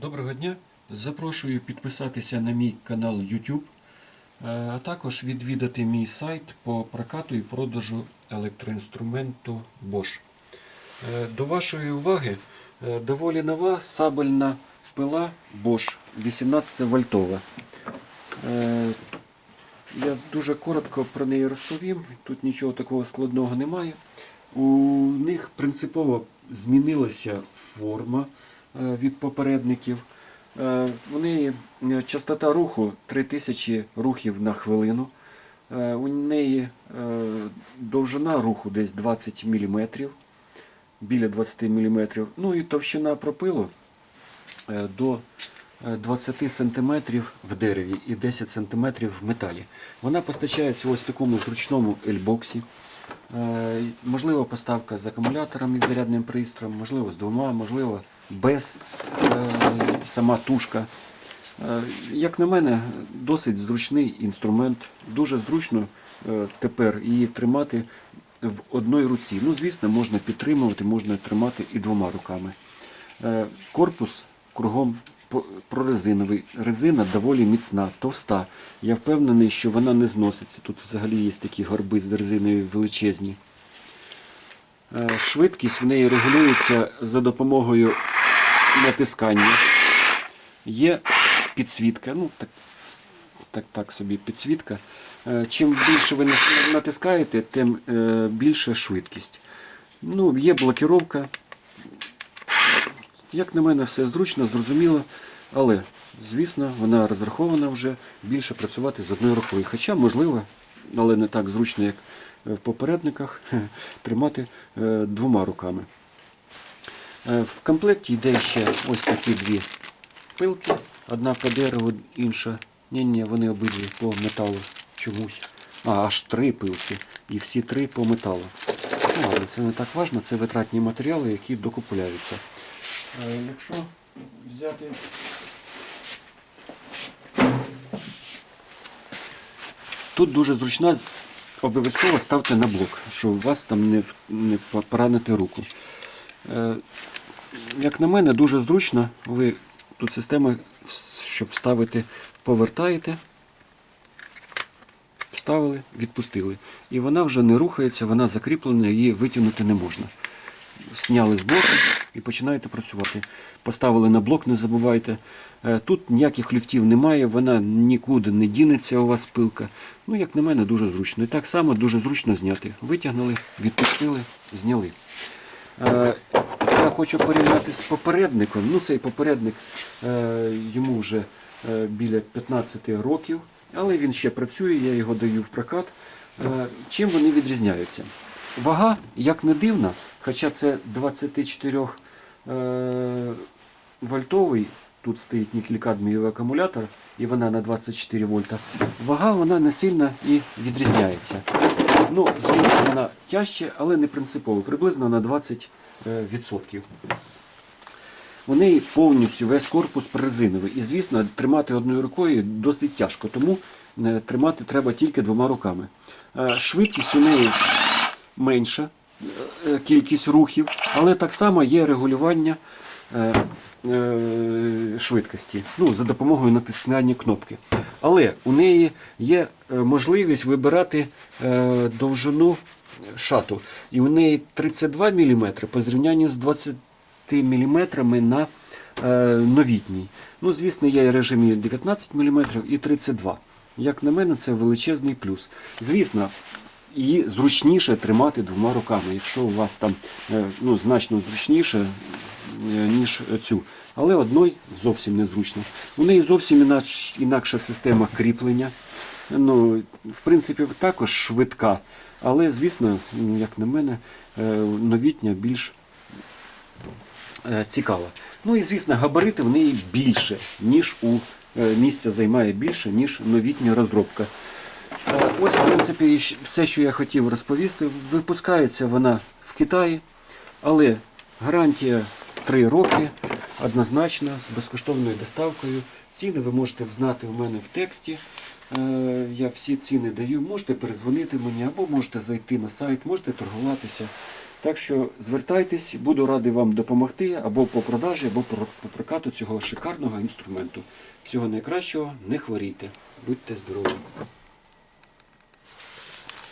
Доброго дня! Запрошую підписатися на мій канал YouTube, е, а також відвідати мій сайт по прокату і продажу електроінструменту Bosch. Е, До вашої уваги е, доволі нова сабельна пила Bosch 18 вольтова. Я дуже коротко про неї розповім. Тут нічого такого складного немає. У них принципово змінилася форма від попередників. Е, У неї е, частота руху 3000 рухів на хвилину. Е, У неї е, довжина руху десь 20 мм, біля 20 мм. Ну і товщина пропилу е, до е, 20 см в дереві і 10 см в металі. Вона постачається ось в такому зручному ельбоксі. Е, Можливо, поставка з акумулятором і зарядним пристроєм, можливо, з двома, можливо, без е, сама тушка. Е, Як на мене, досить зручний інструмент. Дуже зручно е, тепер її тримати в одній руці. Ну, звісно, можна підтримувати, можна тримати і двома руками. Корпус кругом прорезиновий. Резина доволі міцна, товста. Я впевнений, що вона не зноситься. Тут взагалі є такі горби з резиною величезні. Е, Швидкість в неї регулюється за допомогою натискання. Є підсвітка, ну так, так, так собі підсвітка. Е, Чим більше ви натискаєте, тим е, більша швидкість. Ну, є блокіровка. Як на мене, все зручно, зрозуміло, але, звісно, вона розрахована вже більше працювати з одною рукою. Хоча, можливо, але не так зручно, як в попередниках, тримати е, двома руками. Е, В комплекті йде ще ось такі дві пилки. Одна по дереву, інша. Ні, ні, вони обидві по металу чомусь. А, аж три пилки. І всі три по металу. Ну, ладно, це не так важливо, це витратні матеріали, які докупляються. Е, Якщо взяти. Тут дуже зручна, обов'язково ставте на блок, щоб у вас там не, не поранити руку. Е, Як на мене, дуже зручно. Ви тут система, щоб вставити, повертаєте, вставили, відпустили. І вона вже не рухається, вона закріплена, її витягнути не можна. Сняли з блоку і починаєте працювати. Поставили на блок, не забувайте. Е, Тут ніяких люфтів немає, вона нікуди не дінеться у вас пилка. Ну, як на мене, дуже зручно. І так само дуже зручно зняти. Витягнули, відпустили, зняли. Е, Я хочу порівняти з попередником. Ну, цей попередник е, йому вже біля 15 років, але він ще працює, я його даю в прокат. Чим вони відрізняються? Вага, як не дивно, хоча це 24 е, вольтовий, тут стоїть нікель-кадмієвий акумулятор, і вона на 24 вольта. Вага вона не сильно і відрізняється. Ну, звісно, вона тяжче, але не принципово, приблизно на 20%. е. У неї повністю весь корпус резиновий. І, звісно, тримати одною рукою досить тяжко, тому е, тримати треба тільки двома руками. Швидкість у неї менша, е, кількість рухів, але так само є регулювання е, е, швидкості ну, за допомогою натискання кнопки. Але у неї є е, можливість вибирати е, довжину шату. І у неї 32 мм по зрівнянню з 20 мм на е, новітній. Ну, звісно, є режимі 19 мм і 32 мм. Як на мене, це величезний плюс. Звісно, її зручніше тримати двома руками, якщо у вас там е, ну, значно зручніше, е, ніж цю. Але одной зовсім не зручно. У неї зовсім інакш- інакша система кріплення. Ну, в принципі, також швидка. Але, звісно, як на мене, е, новітня більш цікава. Ну і звісно, габарити в неї більше, ніж у місця займає більше, ніж новітня розробка. Ось, в принципі, все, що я хотів розповісти. Випускається вона в Китаї, але гарантія 3 роки, однозначно, з безкоштовною доставкою. Ціни ви можете знати у мене в тексті. Е, Я всі ціни даю. Можете перезвонити мені або можете зайти на сайт, можете торгуватися. Так що звертайтесь, буду радий вам допомогти або по продажі, або по прокату цього шикарного інструменту. Всього найкращого, не хворійте, будьте здорові!